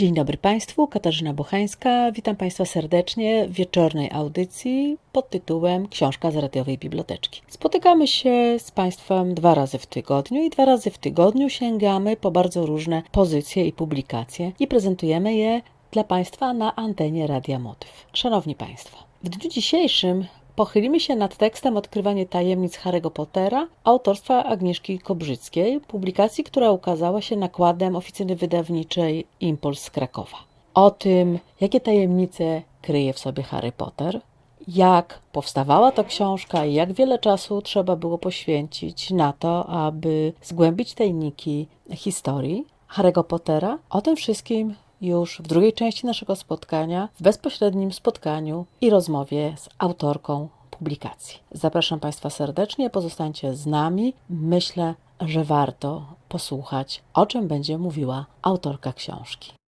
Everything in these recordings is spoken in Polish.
Dzień dobry Państwu, Katarzyna Bochańska. Witam Państwa serdecznie w wieczornej audycji pod tytułem Książka z radiowej biblioteczki. Spotykamy się z Państwem dwa razy w tygodniu i dwa razy w tygodniu sięgamy po bardzo różne pozycje i publikacje i prezentujemy je dla Państwa na antenie Radia Motyw. Szanowni Państwo, w dniu dzisiejszym Pochylimy się nad tekstem Odkrywanie tajemnic Harry'ego Pottera autorstwa Agnieszki Kobrzyckiej, publikacji, która ukazała się nakładem oficyny wydawniczej Impuls z Krakowa. O tym, jakie tajemnice kryje w sobie Harry Potter, jak powstawała ta książka i jak wiele czasu trzeba było poświęcić na to, aby zgłębić tajniki historii Harry'ego Pottera. O tym wszystkim już w drugiej części naszego spotkania, w bezpośrednim spotkaniu i rozmowie z autorką publikacji. Zapraszam Państwa serdecznie, pozostańcie z nami. Myślę, że warto posłuchać, o czym będzie mówiła autorka książki.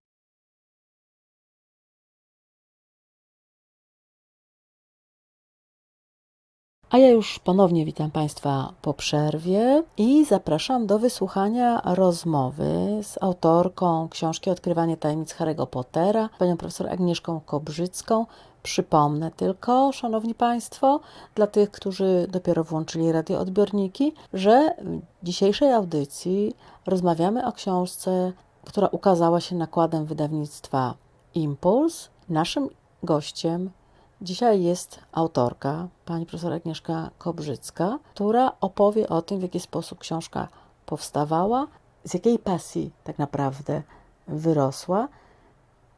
A ja już ponownie witam Państwa po przerwie i zapraszam do wysłuchania rozmowy z autorką książki Odkrywanie tajemnic Harry'ego Pottera, panią profesor Agnieszką Kobrzycką. Przypomnę tylko, szanowni Państwo, dla tych, którzy dopiero włączyli radioodbiorniki, że w dzisiejszej audycji rozmawiamy o książce, która ukazała się nakładem wydawnictwa Impuls. Naszym gościem Dzisiaj jest autorka, pani profesor Agnieszka Kobrzycka, która opowie o tym, w jaki sposób książka powstawała, z jakiej pasji tak naprawdę wyrosła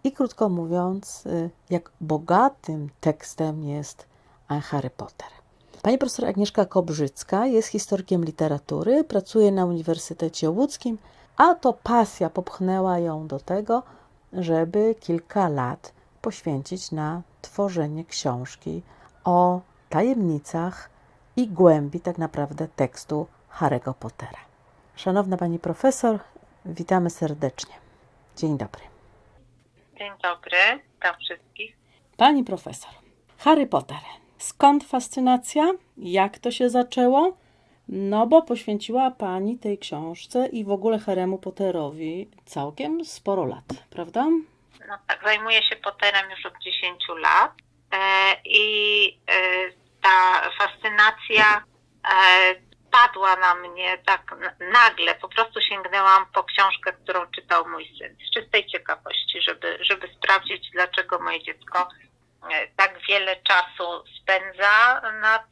i krótko mówiąc, y, jak bogatym tekstem jest Harry Potter. Pani profesor Agnieszka Kobrzycka jest historykiem literatury, pracuje na Uniwersytecie Łódzkim, a to pasja popchnęła ją do tego, żeby kilka lat poświęcić na tworzenie książki o tajemnicach i głębi tak naprawdę tekstu Harry'ego Pottera. Szanowna Pani Profesor, witamy serdecznie. Dzień dobry. Dzień dobry, witam wszystkich. Pani Profesor, Harry Potter. Skąd fascynacja? Jak to się zaczęło? No bo poświęciła Pani tej książce i w ogóle Harry'emu Potterowi całkiem sporo lat, prawda? No tak, zajmuję się Potterem już od 10 lat e, i e, ta fascynacja e, padła na mnie tak nagle. Po prostu sięgnęłam po książkę, którą czytał mój syn, z czystej ciekawości, żeby, żeby sprawdzić, dlaczego moje dziecko tak wiele czasu spędza nad,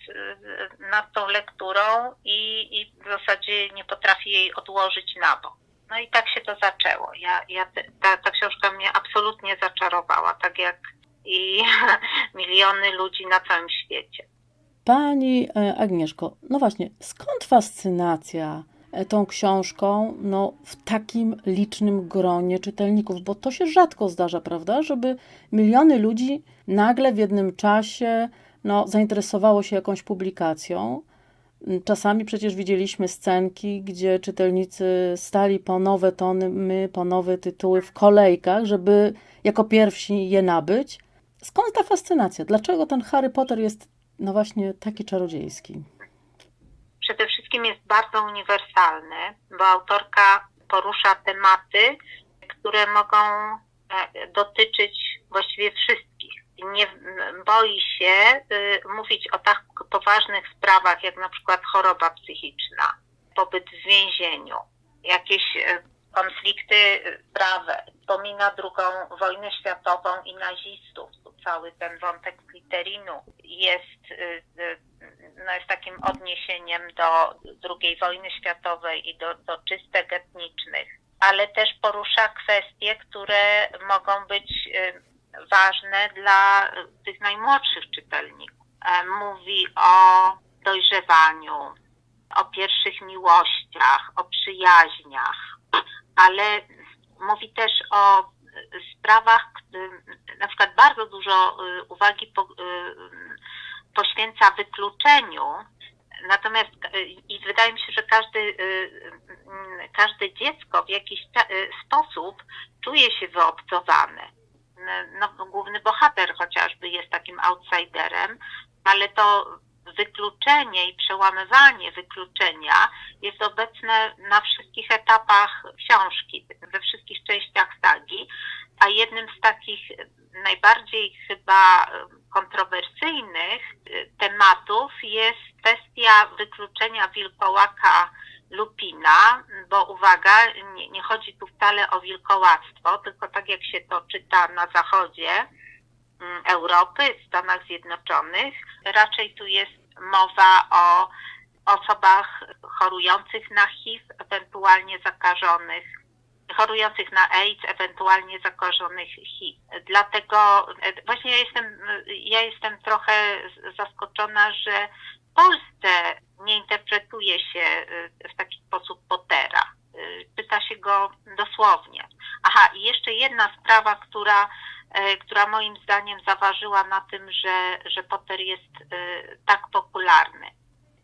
nad tą lekturą i, i w zasadzie nie potrafi jej odłożyć na bok. No i tak się to zaczęło. Ja, ja, ta, ta książka mnie absolutnie zaczarowała, tak jak i miliony ludzi na całym świecie. Pani e, Agnieszko, no właśnie, skąd fascynacja e, tą książką no, w takim licznym gronie czytelników? Bo to się rzadko zdarza, prawda? Żeby miliony ludzi nagle w jednym czasie no, zainteresowało się jakąś publikacją. Czasami przecież widzieliśmy scenki, gdzie czytelnicy stali po nowe tony, po nowe tytuły w kolejkach, żeby jako pierwsi je nabyć. Skąd ta fascynacja? Dlaczego ten Harry Potter jest no właśnie taki czarodziejski? Przede wszystkim jest bardzo uniwersalny, bo autorka porusza tematy, które mogą e, dotyczyć właściwie wszystkich nie boi się y, mówić o tak poważnych sprawach, jak na przykład choroba psychiczna, pobyt w więzieniu, jakieś y, konflikty prawe. Wspomina drugą wojnę światową i nazistów. Cały ten wątek Glitterinu jest, y, no jest takim odniesieniem do II wojny światowej i do, do czystek etnicznych, ale też porusza kwestie, które mogą być ważne dla tych najmłodszych czytelników. E, mówi o dojrzewaniu, o pierwszych miłościach, o przyjaźniach, ale mówi też o sprawach, na przykład bardzo dużo y, uwagi poświęca wykluczeniu, natomiast i wydaje mi się, że każdy, każde dziecko w jakiś sposób czuje się wyobcowane no, główny bohater chociażby jest takim outsiderem, ale to wykluczenie i przełamywanie wykluczenia jest obecne na wszystkich etapach książki, we wszystkich częściach sagi, a jednym z takich najbardziej chyba kontrowersyjnych tematów jest kwestia wykluczenia wilkołaka lupina, bo uwaga, nie, nie chodzi tu wcale o wilkołactwo, tylko tak jak się to czyta na zachodzie mm, Europy, w Stanach Zjednoczonych, raczej tu jest mowa o osobach chorujących na HIV, ewentualnie zakażonych, chorujących na AIDS, ewentualnie zakażonych HIV. Dlatego e, właśnie ja jestem, ja jestem trochę zaskoczona, że w Polsce nie interpretuje się e, w taki sposób Pottera. Czyta się go dosłownie. Aha, i jeszcze jedna sprawa, która, która moim zdaniem zaważyła na tym, że, że Potter jest tak popularny.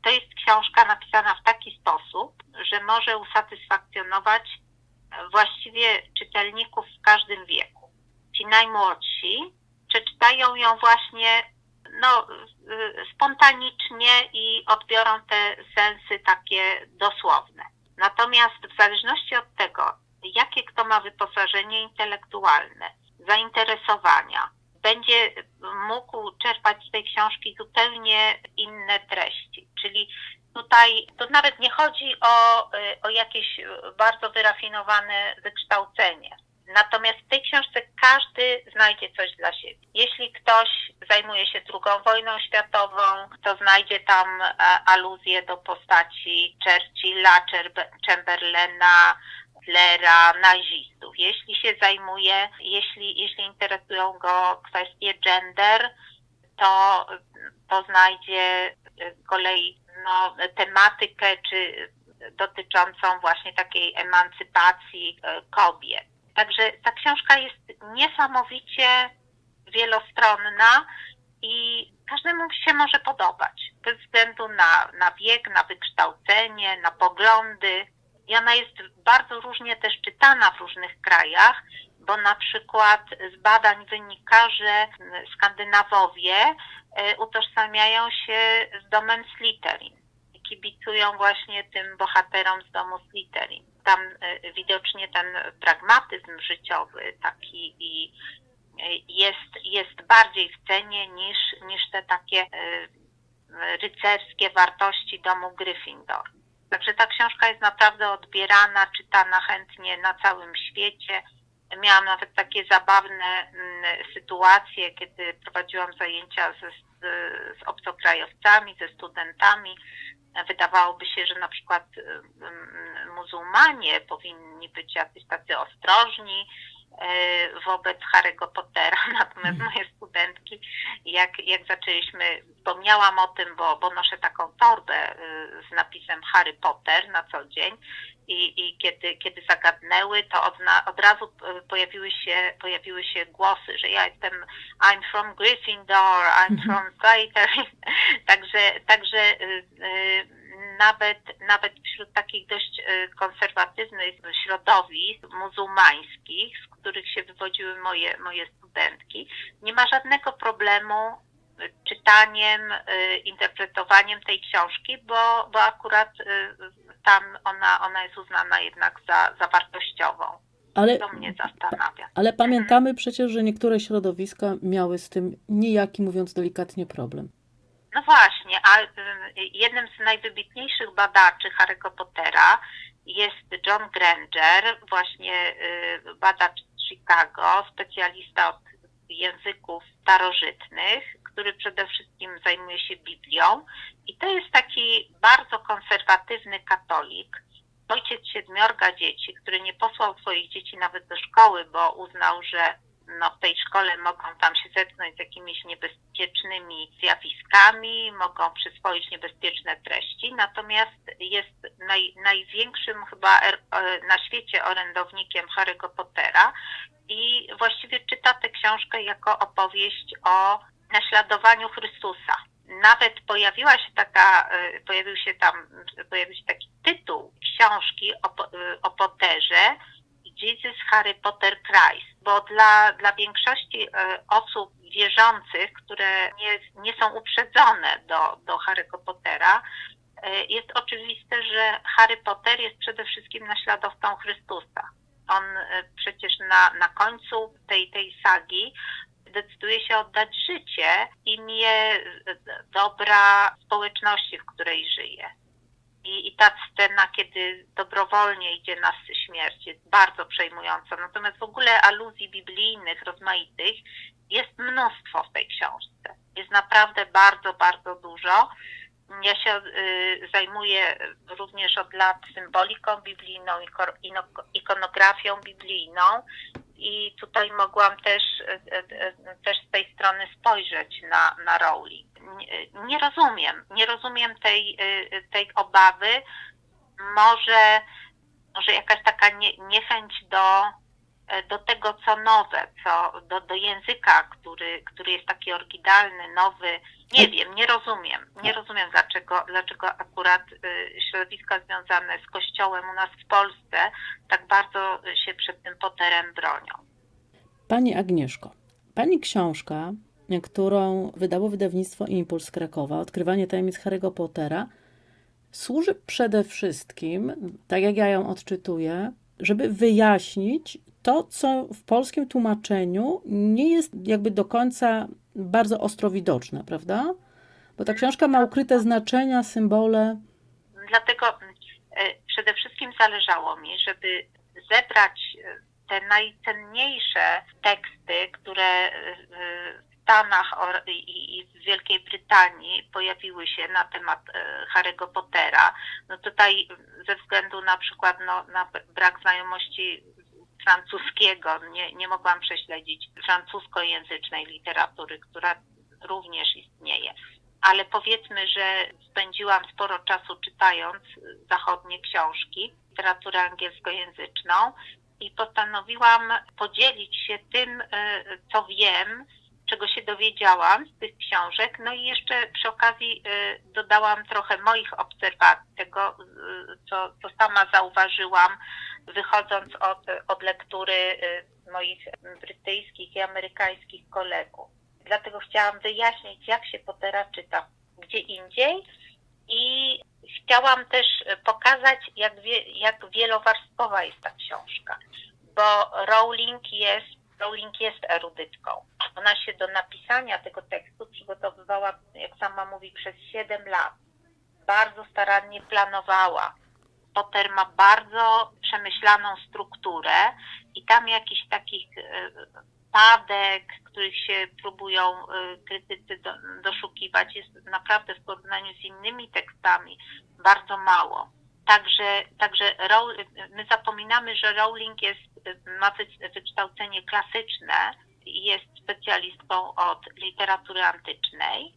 To jest książka napisana w taki sposób, że może usatysfakcjonować właściwie czytelników w każdym wieku. Ci najmłodsi przeczytają ją właśnie no, spontanicznie i odbiorą te sensy takie dosłowne. Natomiast w zależności od tego, jakie kto ma wyposażenie intelektualne, zainteresowania, będzie mógł czerpać z tej książki zupełnie inne treści. Czyli tutaj to nawet nie chodzi o, o jakieś bardzo wyrafinowane wykształcenie. Natomiast w tej książce każdy znajdzie coś dla siebie. Jeśli ktoś zajmuje się II wojną światową, to znajdzie tam aluzję do postaci Churchilla, Chamberlaina, Hitlera, nazistów. Jeśli się zajmuje, jeśli, jeśli interesują go kwestie gender, to, to znajdzie z kolei no, tematykę czy dotyczącą właśnie takiej emancypacji kobiet. Także ta książka jest niesamowicie wielostronna i każdemu się może podobać, bez względu na, na wiek, na wykształcenie, na poglądy. I ona jest bardzo różnie też czytana w różnych krajach, bo na przykład z badań wynika, że Skandynawowie utożsamiają się z domem Slytherin kibicują właśnie tym bohaterom z domu Slytherin. Tam widocznie ten pragmatyzm życiowy taki i jest, jest bardziej w cenie niż, niż te takie rycerskie wartości domu Gryffindor. Także ta książka jest naprawdę odbierana, czytana chętnie na całym świecie. Miałam nawet takie zabawne sytuacje, kiedy prowadziłam zajęcia ze, z obcokrajowcami, ze studentami. Wydawałoby się, że na przykład muzułmanie powinni być jacyś tacy ostrożni wobec Harry'ego Pottera, natomiast moje studentki, jak, jak zaczęliśmy, wspomniałam o tym, bo, bo noszę taką torbę z napisem Harry Potter na co dzień. I, i kiedy, kiedy zagadnęły, to od, na, od razu pojawiły się, pojawiły się głosy, że ja jestem I'm from Gryffindor, I'm from Slytherin, także, także nawet, nawet wśród takich dość konserwatywnych środowisk muzułmańskich, z których się wywodziły moje, moje studentki, nie ma żadnego problemu czytaniem, interpretowaniem tej książki, bo, bo akurat tam ona, ona jest uznana jednak za, za wartościową. Ale, To mnie zastanawia. ale pamiętamy przecież, że niektóre środowiska miały z tym niejaki, mówiąc delikatnie, problem. No właśnie, a y, jednym z najwybitniejszych badaczy Harry'ego Pottera jest John Granger, właśnie y, badacz z Chicago, specjalista od języków starożytnych, który przede wszystkim zajmuje się Biblią. I to jest taki bardzo konserwatywny katolik, ojciec siedmiorga dzieci, który nie posłał swoich dzieci nawet do szkoły, bo uznał, że no, w tej szkole mogą tam się zetknąć z jakimiś niebezpiecznymi zjawiskami, mogą przyswoić niebezpieczne treści, natomiast jest naj, największym chyba er, na świecie orędownikiem Harry'ego Pottera i właściwie czyta tę książkę jako opowieść o naśladowaniu Chrystusa. Nawet pojawiła się taka, pojawił się tam, pojawił się taki tytuł książki o, o Potterze, Jesus Harry Potter Christ, bo dla, dla większości osób wierzących, które nie, nie są uprzedzone do, do Harry'ego Pottera, jest oczywiste, że Harry Potter jest przede wszystkim naśladowcą Chrystusa. on e, przecież na, na końcu tej, tej sagi decyduje się oddać życie imię e, dobra społeczności, w której żyje. I, I ta scena, kiedy dobrowolnie idzie na śmierć, jest bardzo przejmująca. Natomiast w ogóle aluzji biblijnych, rozmaitych, jest mnóstwo w tej książce. Jest naprawdę bardzo, bardzo dużo. Ja się y, zajmuję również od lat symboliką biblijną, ino- ikonografią biblijną i tutaj mogłam też, y, y, też z tej strony spojrzeć na, na Rowling. Nie, rozumiem, nie rozumiem tej, y, tej obawy. Może, może jakaś taka nie, niechęć do, e, do tego, co nowe, co, do, do języka, który, który jest taki oryginalny, nowy. Nie wiem, nie rozumiem. Nie rozumiem, dlaczego, dlaczego akurat y, środowiska związane z Kościołem u nas w Polsce tak bardzo się przed tym Potterem bronią. Pani Agnieszko, Pani książka, którą wydało wydawnictwo Impuls Krakowa, Odkrywanie tajemnic Harry'ego Pottera, służy przede wszystkim, tak jak ja ją odczytuję, żeby wyjaśnić to, co w polskim tłumaczeniu nie jest jakby do końca bardzo ostro widoczne, prawda? Bo ta książka ma ukryte znaczenia, symbole. Dlatego e, przede wszystkim zależało mi, żeby zebrać e, te najcenniejsze teksty, które e, Stanach i w Wielkiej Brytanii pojawiły się na temat e, Harry'ego Pottera. No tutaj ze względu na przykład no, na brak znajomości francuskiego nie, nie mogłam prześledzić francuskojęzycznej literatury, która również istnieje. Ale powiedzmy, że spędziłam sporo czasu czytając zachodnie książki, literaturę angielskojęzyczną i postanowiłam podzielić się tym, e, co wiem, czego się dowiedziałam z tych książek. No i jeszcze przy okazji e, dodałam trochę moich obserwacji, tego, e, co, co sama zauważyłam, wychodząc od, od lektury e, moich brytyjskich i amerykańskich kolegów. Dlatego chciałam wyjaśnić, jak się Pottera czyta gdzie indziej i chciałam też pokazać, jak, wie, jak wielowarstwowa jest ta książka, bo Rowling jest, Rowling jest erudytką. Ona się do napisania tego tekstu przygotowywała, jak sama mówi, przez 7 lat. Bardzo starannie planowała. Potter ma bardzo przemyślaną strukturę i tam jakichś takich e, padek, których się próbują y, krytycy do, doszukiwać, jest naprawdę w porównaniu z innymi tekstami bardzo mało. Także, także my zapominamy, że Rowling jest, ma wy- wykształcenie klasyczne i jest specjalistką od literatury antycznej,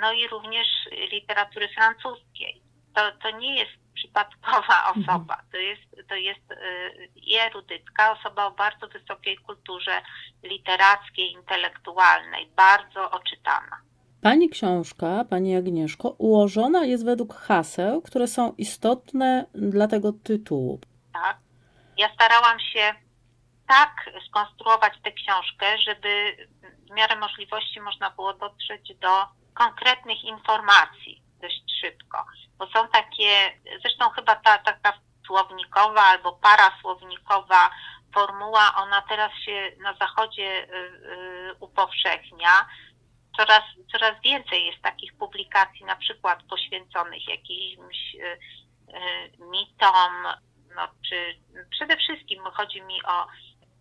no i również literatury francuskiej. To, to nie jest przypadkowa osoba, to jest, to jest y, i erudytka, osoba o bardzo wysokiej kulturze literackiej, intelektualnej, bardzo oczytana. Pani książka, Pani Agnieszko, ułożona jest według haseł, które są istotne dla tego tytułu. Tak? Ja starałam się tak skonstruować tę książkę, żeby w miarę możliwości można było dotrzeć do konkretnych informacji dość szybko. Bo są takie, zresztą chyba ta taka słownikowa albo parasłownikowa formuła, ona teraz się na zachodzie y, y, upowszechnia. Coraz, coraz więcej jest takich publikacji, na przykład poświęconych jakimś y, y, mitom, no, czy przede wszystkim chodzi mi o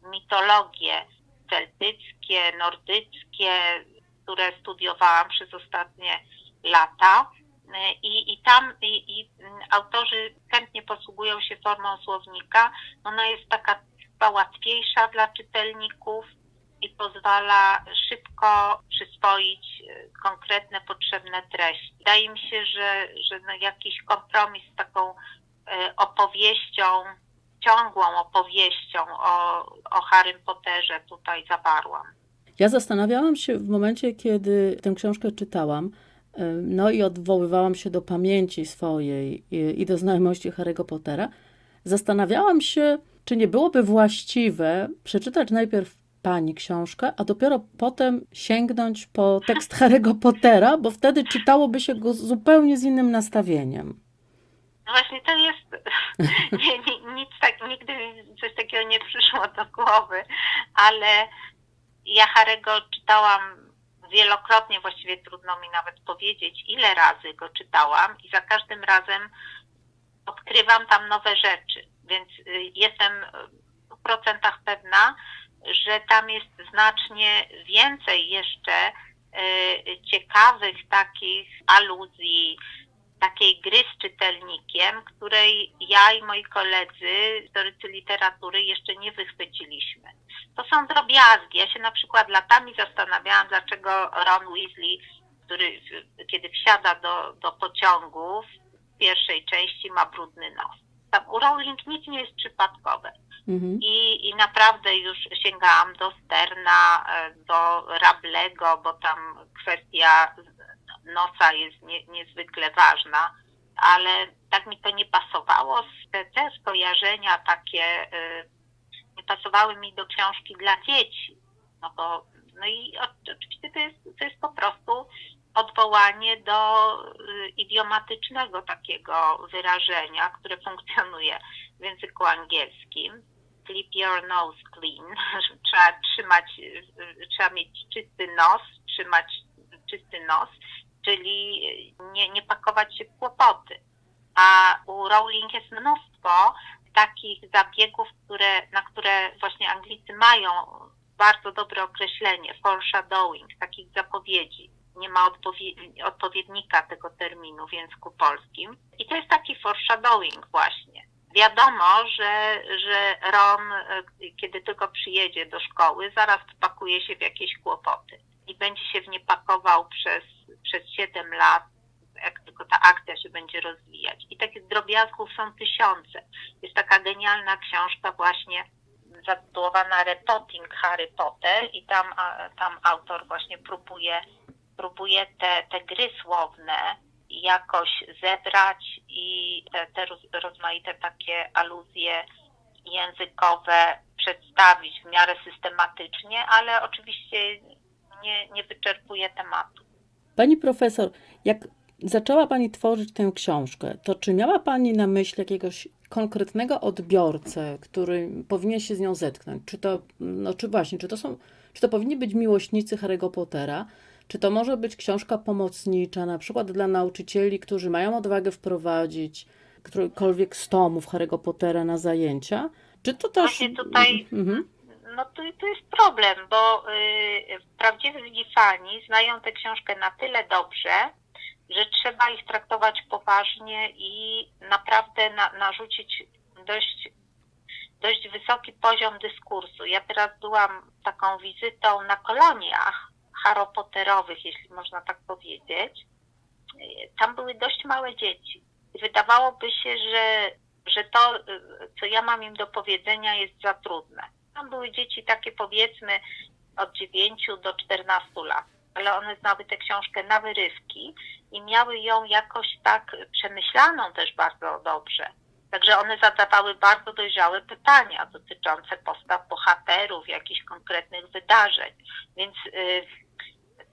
mitologie celtyckie, nordyckie, które studiowałam przez ostatnie lata. I, i tam i, i autorzy chętnie posługują się formą słownika. Ona jest taka chyba łatwiejsza dla czytelników i pozwala szybko przyswoić e, konkretne, potrzebne treści. Wydaje mi się, że, że no jakiś kompromis z taką e, opowieścią, ciągłą opowieścią o, o Harrym Potterze tutaj zawarłam. Ja zastanawiałam się w momencie, kiedy tę książkę czytałam, y, no i odwoływałam się do pamięci swojej i, i do znajomości Harry'ego Pottera. Zastanawiałam się, czy nie byłoby właściwe przeczytać najpierw pani książkę, a dopiero potem sięgnąć po tekst Harry'ego Pottera, bo wtedy czytałoby się go zupełnie z innym nastawieniem. No właśnie to jest, nie, nie, nic tak, nigdy coś takiego nie przyszło do głowy, ale ja Harego czytałam wielokrotnie, właściwie trudno mi nawet powiedzieć, ile razy go czytałam i za każdym razem odkrywam tam nowe rzeczy, więc y, jestem w procentach pewna, że tam jest znacznie więcej jeszcze y, ciekawych takich aluzji, takiej gry z czytelnikiem, której ja i moi koledzy, historycy literatury, jeszcze nie wychwyciliśmy. To są drobiazgi. Ja się na przykład latami zastanawiałam, dlaczego Ron Weasley, który kiedy wsiada do, do pociągu w pierwszej części ma brudny nos. Tam u Rowling nic nie jest przypadkowe. Mhm. I, I naprawdę już sięgałam do Sterna, e, do Rablego, bo tam kwestia nosa jest nie, niezwykle ważna, ale tak mi to nie pasowało. Te, te skojarzenia takie e, nie pasowały mi do książki dla dzieci. No bo, no i oczywiście to jest, to jest po prostu odwołanie do y, idiomatycznego takiego wyrażenia, które funkcjonuje w języku angielskim. Keep your nose clean. Trzeba trzymać, trzeba mieć czysty nos, trzymać czysty nos, czyli nie, nie pakować się w kłopoty. A u Rowling jest mnóstwo takich zabiegów, które, na które właśnie Anglicy mają bardzo dobre określenie, foreshadowing, takich zapowiedzi. Nie ma odpowie- odpowiednika tego terminu w języku polskim. I to jest taki foreshadowing właśnie. Wiadomo, że, że Ron, e, kiedy tylko przyjedzie do szkoły, zaraz wpakuje się w jakieś kłopoty i będzie się w nie pakował przez, przez 7 lat, jak tylko ta akcja się będzie rozwijać. I takich drobiazgów są tysiące. Jest taka genialna książka właśnie zatytułowana Repotting Harry Potter i tam, tam autor właśnie próbuje, próbuje te, te gry słowne jakoś zebrać i te, te roz, rozmaite takie aluzje językowe przedstawić w miarę systematycznie, ale oczywiście nie, nie wyczerpuje tematu. Pani profesor, jak zaczęła Pani tworzyć tę książkę, to czy miała Pani na myśli jakiegoś konkretnego odbiorcę, który powinien się z nią zetknąć? Czy to, no czy właśnie, czy to są, czy to powinni być miłośnicy Harry'ego Pottera? Czy to może być książka pomocnicza, na przykład dla nauczycieli, którzy mają odwagę wprowadzić którykolwiek z tomów Harry'ego Pottera na zajęcia? Czy to też... Właśnie tutaj Mhm. no to, to jest problem, bo y, prawdziwi fani znają tę książkę na tyle dobrze, że trzeba ich traktować poważnie i naprawdę na, narzucić dość, dość wysoki poziom dyskursu. Ja teraz byłam taką wizytą na koloniach haropotterowych, jeśli można tak powiedzieć. Tam były dość małe dzieci. Wydawałoby się, że, że to, co ja mam im do powiedzenia, jest za trudne. Tam były dzieci takie powiedzmy od 9 do 14 lat, ale one znały tę książkę na wyrywki i miały ją jakoś tak przemyślaną też bardzo dobrze. Także one zadawały bardzo dojrzałe pytania dotyczące postaw bohaterów, jakichś konkretnych wydarzeń. Więc y,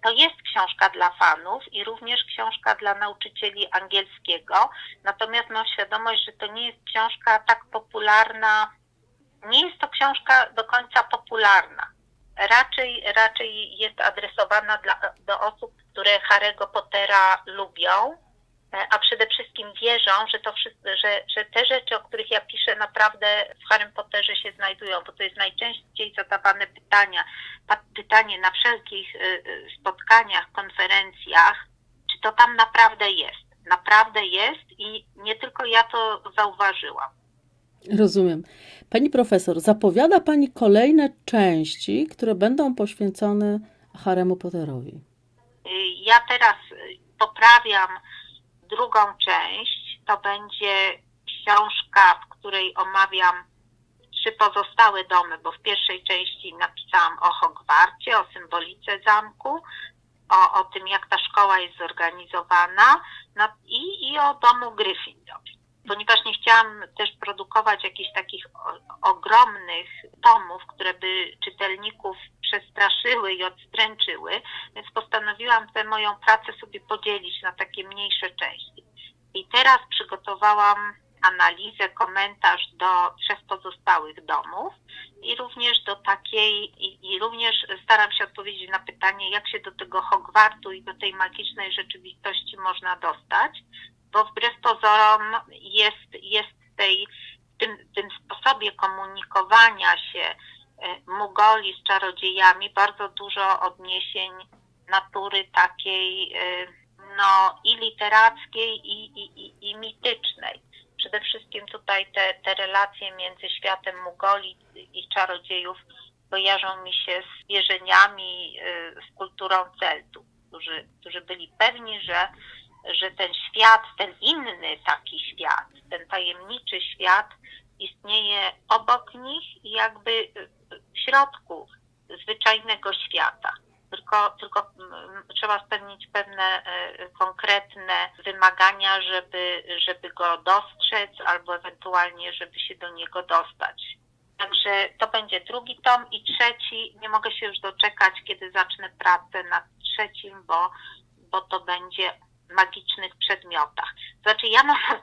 to jest książka dla fanów i również książka dla nauczycieli angielskiego. Natomiast mam świadomość, że to nie jest książka tak popularna, nie jest to książka do końca popularna. Raczej, raczej jest adresowana dla, do osób, które Harry'ego Pottera lubią, a przede wszystkim wierzą, że, to wszystko, że, że te rzeczy, o których ja piszę, naprawdę w Harrym Potterze się znajdują, bo to jest najczęściej zadawane pytania, pytanie na wszelkich y, y, spotkaniach, konferencjach, czy to tam naprawdę jest. Naprawdę jest i nie tylko ja to zauważyłam. Rozumiem. Pani profesor, zapowiada Pani kolejne części, które będą poświęcone Harry'emu Potterowi. Ja teraz poprawiam drugą część. To będzie książka, w której omawiam trzy pozostałe domy, bo w pierwszej części napisałam o Hogwarcie, o symbolice zamku, o, o tym, jak ta szkoła jest zorganizowana no, i, i o domu Gryffindor. Ponieważ nie chciałam też produkować jakichś takich ogromnych tomów, które by czytelników przestraszyły i odstręczyły, więc postanowiłam tę moją pracę sobie podzielić na takie mniejsze części. I teraz przygotowałam analizę, komentarz do trzech pozostałych domów i również do takiej, i, i również staram się odpowiedzieć na pytanie, jak się do tego Hogwartu i do tej magicznej rzeczywistości można dostać, bo wbrew pozorom jest, jest tej, w tym, w tym sposobie komunikowania się e, Mugoli z czarodziejami bardzo dużo odniesień natury takiej e, no i literackiej i, i, i, i mitycznej. Przede wszystkim tutaj te, te relacje między światem Mugoli i czarodziejów kojarzą mi się z wierzeniami, y, z kulturą Celtów, którzy, którzy byli pewni, że, że ten świat, ten inny taki świat, ten tajemniczy świat istnieje obok nich i jakby w środku zwyczajnego świata. Tylko, tylko mm, trzeba spełnić pewne e, konkretne wymagania, żeby, żeby go dostrzec albo ewentualnie, żeby się do niego dostać. Także to będzie drugi tom i trzeci. Nie mogę się już doczekać, kiedy zacznę pracę nad trzecim, bo, bo to będzie magicznych przedmiotach. Znaczy ja mam,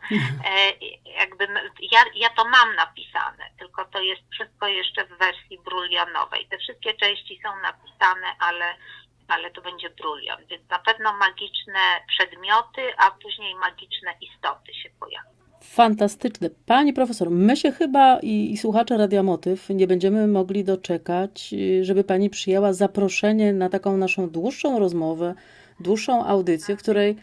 e, jakby, ja, ja to mam napisane, tylko to jest wszystko jeszcze w wersji brulionowej. Te wszystkie części są napisane, ale, ale to będzie brulion, więc na pewno magiczne przedmioty, a później magiczne istoty się pojawią. Fantastyczne. Pani profesor, my się chyba i, i słuchacze Radia Motyw nie będziemy mogli doczekać, żeby pani przyjęła zaproszenie na taką naszą dłuższą rozmowę, dłuższą audycję, w której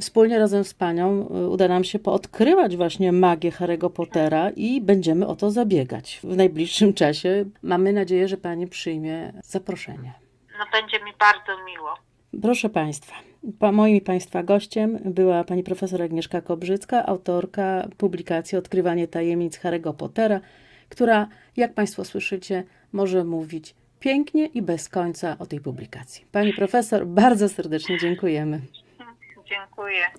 wspólnie razem z panią y, uda nam się poodkrywać właśnie magię Harry'ego Pottera i będziemy o to zabiegać w najbliższym czasie. Mamy nadzieję, że pani przyjmie zaproszenie. No będzie mi bardzo miło. Proszę Państwa, pa, moim i Państwa gościem była pani profesor Agnieszka Kobrzycka, autorka publikacji Odkrywanie tajemnic Harry'ego Pottera, która, jak Państwo słyszycie, może mówić pięknie i bez końca o tej publikacji. Pani profesor, bardzo serdecznie dziękujemy. Dziękuję.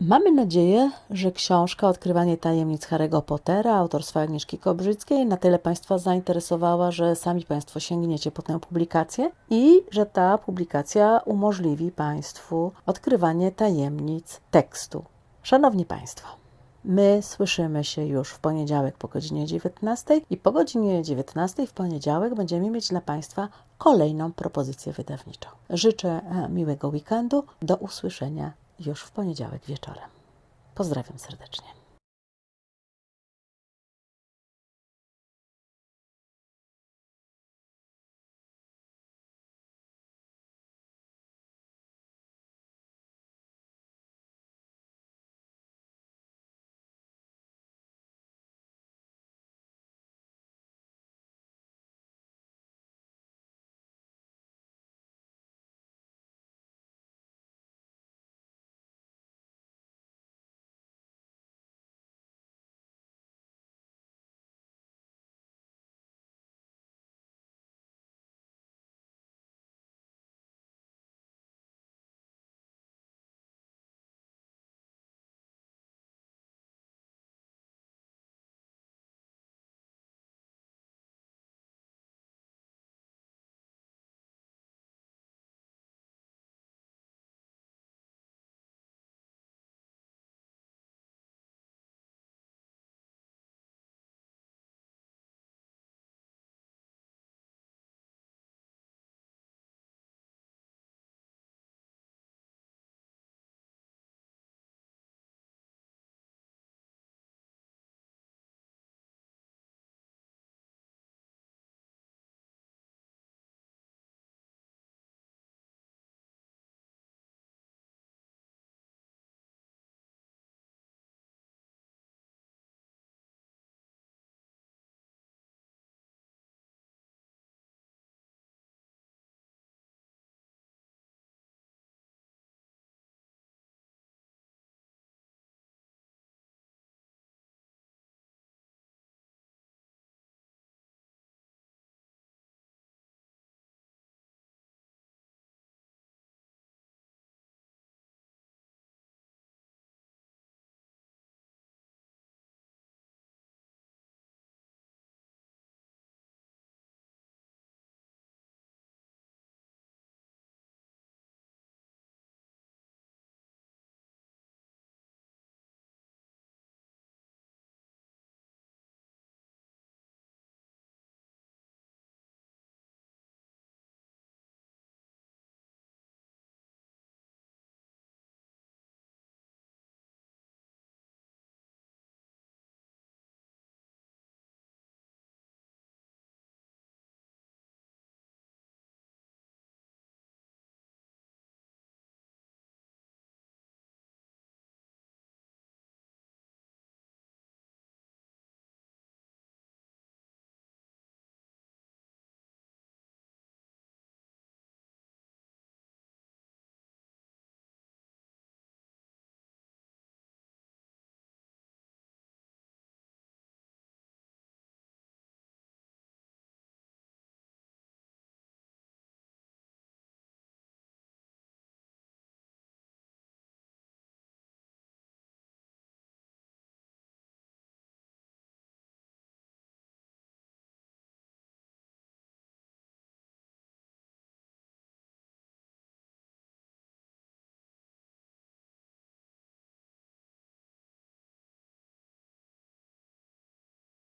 Mamy nadzieję, że książka Odkrywanie tajemnic Harry'ego Pottera autorstwa Agnieszki Kobrzyckiej na tyle Państwa zainteresowała, że sami Państwo sięgniecie po tę publikację i że ta publikacja umożliwi Państwu odkrywanie tajemnic tekstu. Szanowni Państwo, my słyszymy się już w poniedziałek po godzinie 19 i po godzinie 19 w poniedziałek będziemy mieć dla Państwa kolejną propozycję wydawniczą. Życzę e, miłego weekendu. Do usłyszenia już w poniedziałek wieczorem. Pozdrawiam serdecznie.